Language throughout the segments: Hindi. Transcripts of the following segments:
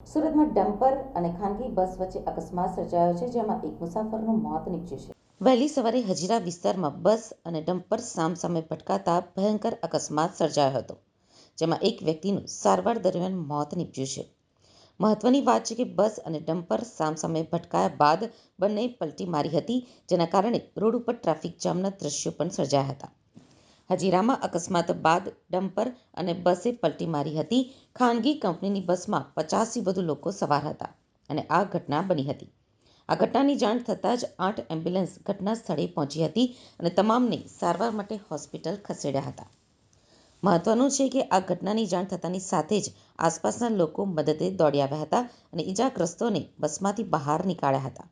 સુરતમાં ડમ્પર અને ખાનગી બસ વચ્ચે અકસ્માત સર્જાયો છે, જેમાં એક મુસાફરનું મોત નીપજ્યું છે. વહેલી સવારે હજીરા વિસ્તારમાં બસ અને ડમ્પર સામસામે ભટકાતા ભયંકર અકસ્માત સર્જાયો હતો, જેમાં એક વ્યક્તિનું સારવાર દરમિયાન મોત નીપજ્યું છે. મહત્વની વાત છે કે બસ અને ડમ્પર સામસામે ભટકાયા બાદ બંને પલટી મારી હતી, જેના કારણે રોડ ઉપર ટ્રાફિક જામના દ્રશ્યો પણ સર્જાયા હતા. હજીરામાં અકસ્માત બાદ ડમ્પર અને બસે પલટી મારી હતી. ખાનગી કંપનીની બસમાં પચાસથી વધુ લોકો સવાર હતા અને આ ઘટના બની હતી. આ ઘટનાની જાણ થતાં જ આઠ એમ્બ્યુલન્સ ઘટના સ્થળે પહોંચી હતી અને તમામને સારવાર માટે હોસ્પિટલ ખસેડ્યા હતા. મહત્વનું છે કે આ ઘટનાની જાણ થતાની સાથે જ આસપાસના લોકો મદદે દોડી આવ્યા હતા અને ઈજાગ્રસ્તોને બસમાંથી બહાર નીકાળ્યા હતા.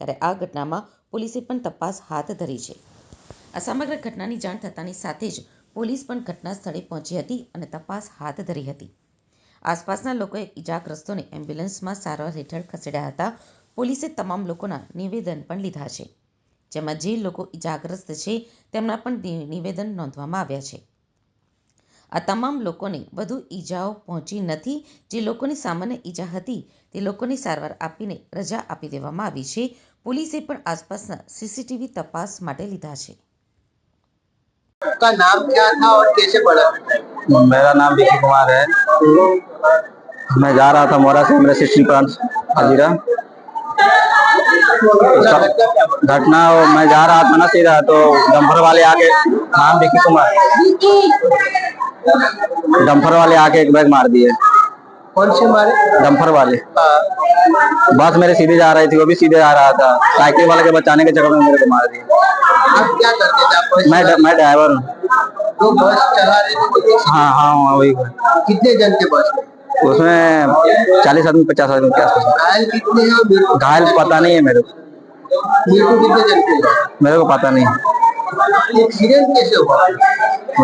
ત્યારે આ ઘટનામાં પોલીસે પણ તપાસ હાથ ધરી છે. આ સમગ્ર ઘટનાની જાણ થતાની સાથે જ પોલીસ પણ ઘટના સ્થળે પહોંચી હતી અને તપાસ હાથ ધરી હતી. આસપાસના લોકોએ ઈજાગ્રસ્તોને એમ્બ્યુલન્સમાં સારવાર હેઠળ ખસેડ્યા હતા. પોલીસે તમામ લોકોના નિવેદન પણ લીધા છે. જેમાં જે લોકો ઈજાગ્રસ્ત છે, તેમના પણ નિવેદન નોંધવામાં આવ્યા છે. આ તમામ લોકોને વધુ ઈજાઓ પહોંચી નથી. જે લોકોની સામાન્ય ઈજા હતી, તે લોકોને સારવાર આપીને રજા આપી દેવામાં આવી છે. પોલીસે પણ આસપાસના સીસીટીવી તપાસ માટે લીધા છે. आपका नाम क्या था और कैसे पड़ा मेरा नाम विकी कुमार है। मैं जा रहा था मोरा से, मेरे सिस्टर प्लांट हजीरा। घटना मैं जा रहा था ना सीधा तो डम्फर वाले आके, नाम विकी कुमार। डम्फर वाले आके एक बैग मार दिए। कौन से मारे? डंपर वाले। बस मेरे सीधे जा रही थी वो भी सीधे आ रहा था। साइकिल वाले के बचाने के चक्कर में मेरे को मार दिया। आप क्या करते थे? आप मैं चला- मैं ड्राइवर हूँ। जो बस चला रहे थे किस- हाँ हाँ हाँ, वही कितने जन थे बस में? उसमें चालीस आदमी पचास आदमी के आसपास। घायल कितने हैं और मृत्यु घायल पता नहीं है मेरे को। मृत्यु कितने जन के मेरे को पता नहीं एक्सीडेंट कैसे हुआ।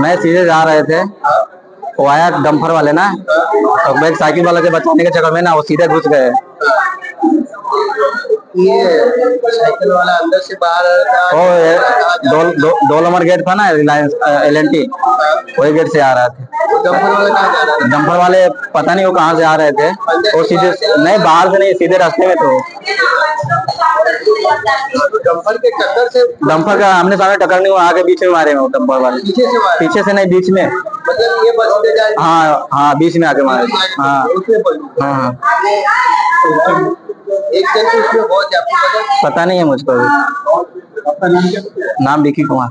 मैं सीधे जा रहे थे। वो आया डंपर वाले ना तो बैग साइकिल वाले के बचाने के चक्कर में ना वो सीधे घुस गए। ये साइकिल वाला अंदर से बाहर आ रहा था। वो ये दो, दो, नंबर गेट था ना रिलायंस एल एन टी वही गेट से आ रहा था? डंपर वाला कहाँ जा रहा था? डंपर वाले पता नहीं वो कहाँ से आ रहे थे। वो सीधे नहीं बाहर से नहीं सीधे रास्ते में तो डंपर के टक्कर से डंपर का हमने सामने टक्कर नहीं हुआ आगे बीच में मारे हैं वो डंपर वाले। पीछे से मारा। पीछे से नहीं बीच में। मतलब हाँ हाँ बीच में आके मारे। हाँ। हाँ हाँ एक जन तो उसमें बहुत है, पता नहीं है मुझको अभी। नाम क्या विकी कुमार।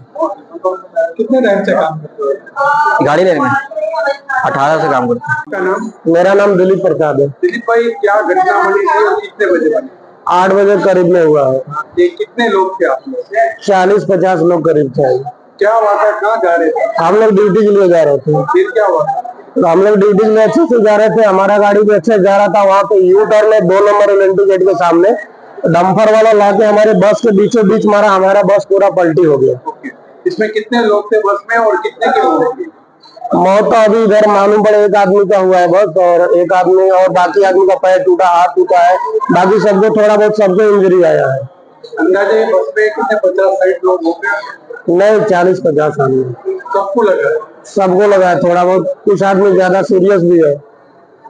कितने टाइम से काम करते हो? गाड़ी लेने में अठारह से काम करते हूँ। नाम? मेरा नाम दिलीप प्रसाद है। दिलीप भाई क्या घटना बनी थी और कितने बजे बनी? आठ बजे करीब में हुआ है। कितने लोग थे आप लोग? चालीस पचास लोग करीब थे। क्या हुआ था कहाँ जा रहे थे? हम लोग ड्यूटी के लिए जा रहे थे। फिर क्या हुआ? तो हम लोग ड्यूटी लिए अच्छे से जा रहे थे। हमारा गाड़ी भी अच्छे से जा रहा था। वहाँ पे यू टर्न है दो नंबर एल गेट के सामने। डंपर वाला लाके हमारे बस के बीचों बीच मारा। हमारा बस पूरा पलटी हो गया। इसमें कितने लोग थे बस में और कितने के लोग थे? मौत तो अभी इधर मालूम पड़े एक आदमी का हुआ है बस और एक आदमी और बाकी आदमी का पैर टूटा हाथ टूटा है। बाकी सबको थोड़ा बहुत सबको इंजरी आया है। अंदाजे बस में कितने पचास साइड लोग होंगे? नहीं चालीस पचास आदमी। सबको लगा? सबको लगा थोड़ा बहुत कुछ आदमी ज़्यादा सीरियस भी है।